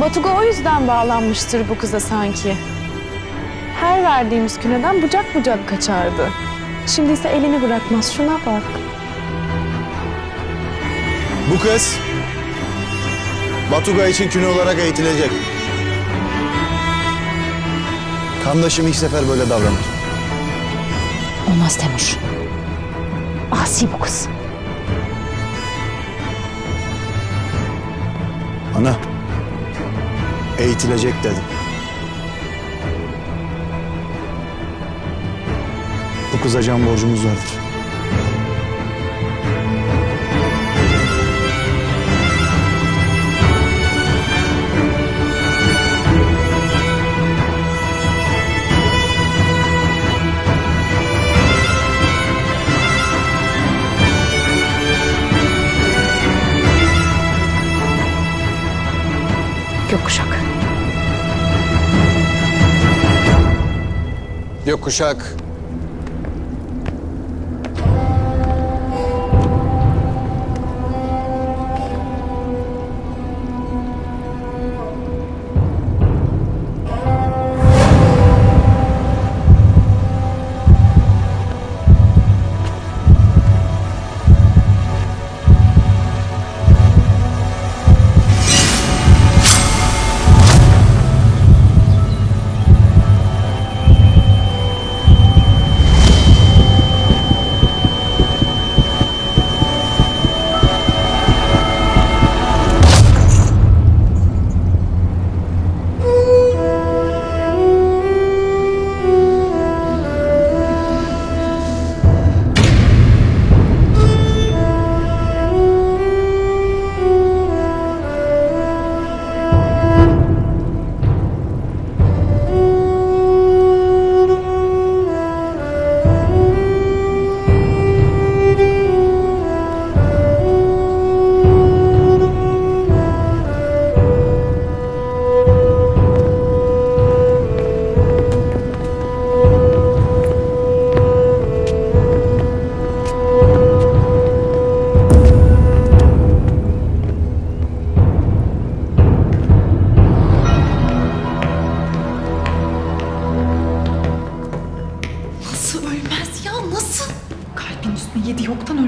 Batuga o yüzden bağlanmıştır bu kıza sanki. Her verdiğimiz küneden bucak bucak kaçardı. Şimdi ise elini bırakmaz. Şuna bak. Bu kız Batuga için küne olarak eğitilecek. Kandaşım ilk sefer böyle davranır. Olmaz Temur. Asi bu kız. Ana, eğitilecek dedim. Bu kıza can borcumuz vardır. Gökkuşak.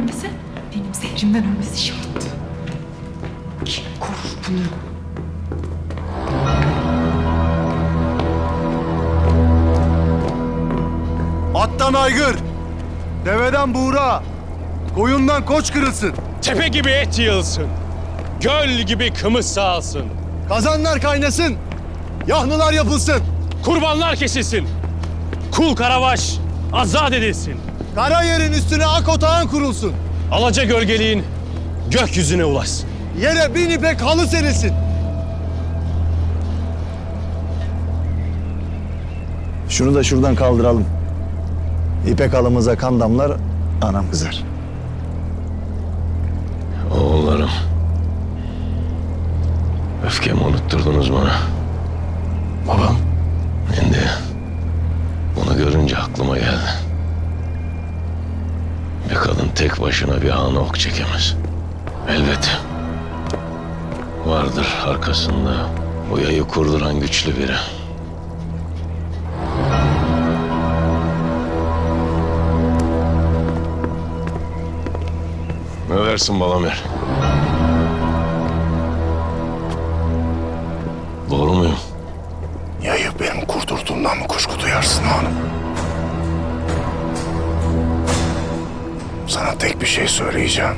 Ölmesi benim zehrimden ölmesi şart. Kim korur bunu? Attan aygır, deveden buğra, koyundan koç kırılsın. Tepe gibi et yığılsın. Göl gibi kımız sağalsın. Kazanlar kaynasın, yahnular yapılsın. Kurbanlar kesilsin. Kul Karavaş azat edilsin. Kara yerin üstüne ak otağın kurulsun. Alaca gölgeliğin gökyüzüne ulaşsın. Yere bin ipek halı serilsin. Şunu da şuradan kaldıralım. İpek halımıza kan damlar, anam kızar. Oğullarım. Öfkemi unutturdunuz bana. Babam, Şimdi bunu görünce aklıma geldi. Bir kadın tek başına bir hana ok çekemez. Elbet vardır arkasında bu yayı kurduran güçlü biri. Ne dersin Balamer? Doğru muyum? Yayı benim kurdurduğumdan mı kuşku duyarsın hanım? Sana tek bir şey söyleyeceğim.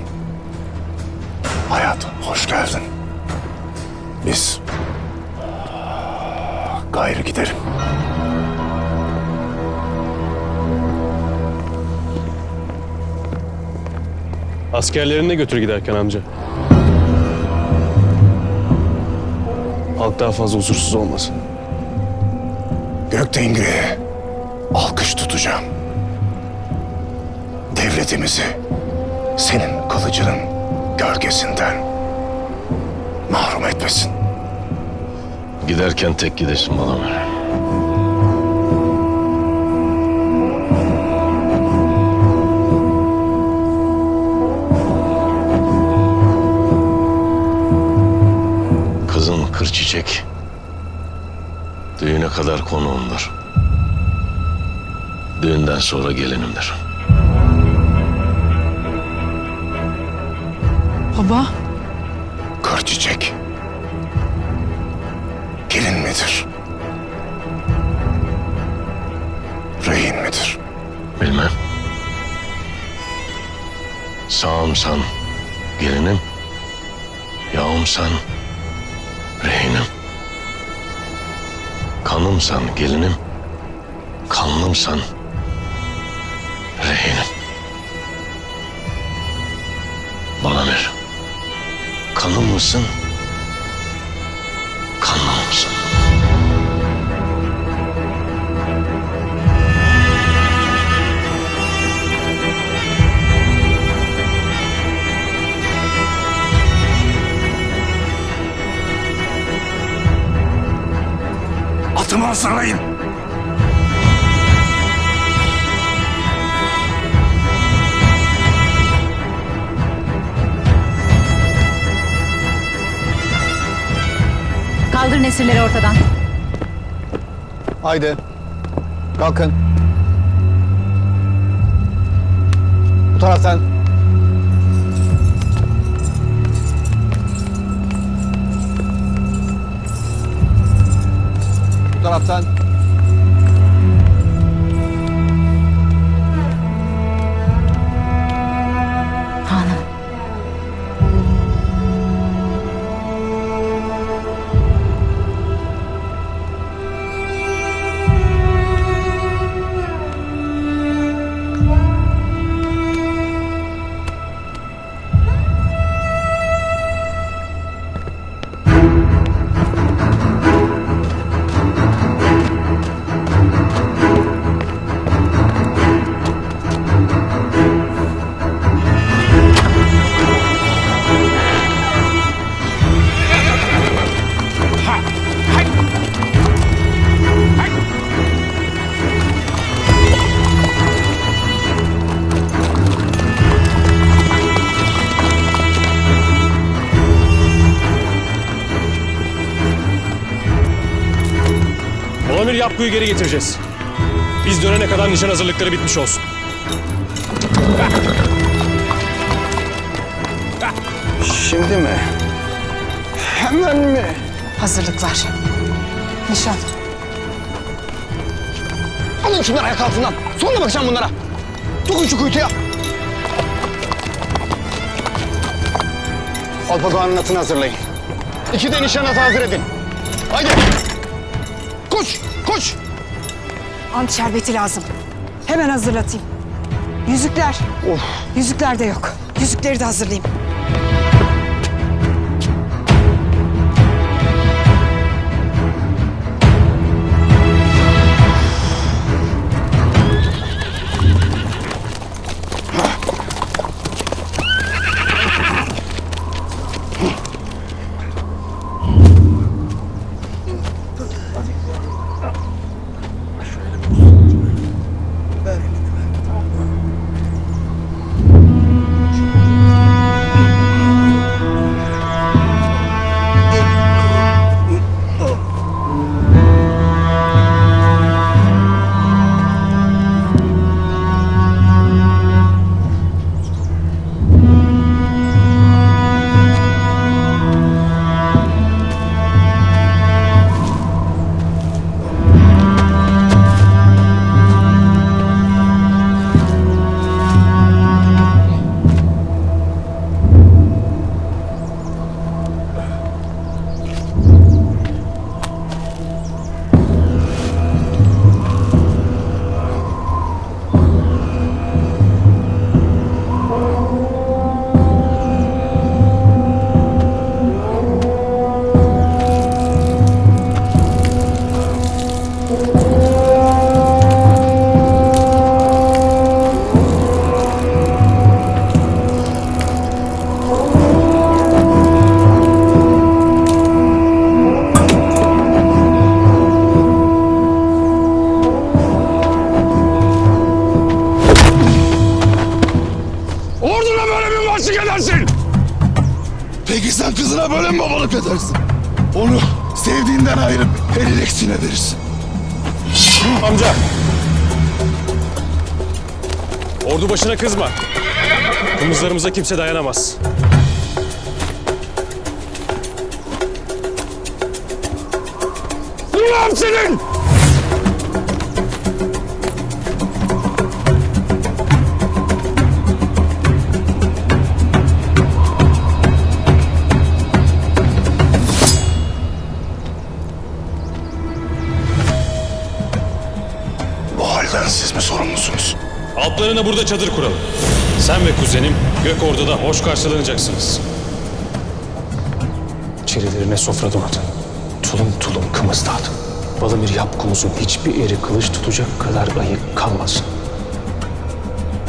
Hayat, hoş geldin. Biz gayrı gidelim. Askerlerini de götür giderken amca. Halk daha fazla huzursuz olmasın. Göktengri'ye alkış tutacağım. Devletimizi senin kılıcının gölgesinden mahrum etmesin. Giderken tek gidesin Balamer. Kızın kır çiçek. Düğüne kadar konuğumdur. Düğünden sonra gelinimdir. Baba, Kır çiçek. Gelin midir? Rehin midir? Bilmem. Sağımsan gelinim, yağımsan rehinim. Kanımsan gelinim, kanlımsan rehinim. Bana ver. Kanım mısın? Kanlım mısın? Atımı hazırlayın. Kaldır nesirleri ortadan. Haydi. Kalkın. Bu taraftan. Bu taraftan. Yapgu'yu geri getireceğiz. Biz dönene kadar nişan hazırlıkları bitmiş olsun. Şimdi mi? Hemen mi? Hazırlıklar. Nişan. Alın şunları ayak altından. Sonra bakacağım bunlara. Tukun şu kuytuya. Alpagoğan'ın atını hazırlayın. İki de nişan atı hazır edin. Haydi. Koş, koş. Ant şerbeti lazım. Hemen hazırlatayım. Yüzükler. Yüzükler de yok. Yüzükleri de hazırlayayım. Böyle mi babalık edersin? Onu sevdiğinden ayırıp elleksine verirsin. Amca. Ordu başına kızma. Kımızlarımıza kimse dayanamaz. Ulan senin! Altlarına burada çadır kuralım. Sen ve kuzenim Gökordu'da hoş karşılanacaksınız. İçerilerine sofra donatın. Tulum tulum kımız dağıtın. Balamir yapkumuzun hiçbir eri kılıç tutacak kadar ayık kalmasın.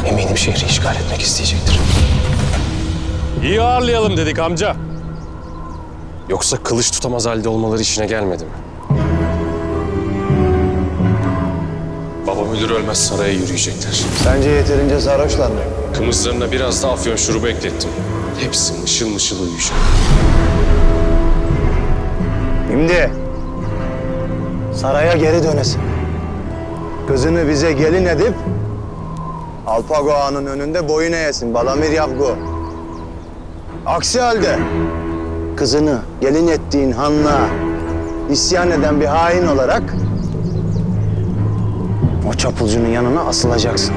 Eminim şehri işgal etmek isteyecektir. İyi ağırlayalım dedik amca. Yoksa kılıç tutamaz halde olmaları işine gelmedi mi? Müdür ölmez saraya yürüyecekler. Sence yeterince sarhoşlar mı? Kımızlarına biraz da afyon şurubu eklettim. Hepsi mışıl mışıl uyuyacak. Şimdi saraya geri dönesin. Kızını bize gelin edip Alpago Ağa'nın önünde boyun eğesin Balamir Yavgu. Aksi halde kızını gelin ettiğin hanla isyan eden bir hain olarak o çapulcunun yanına asılacaksın.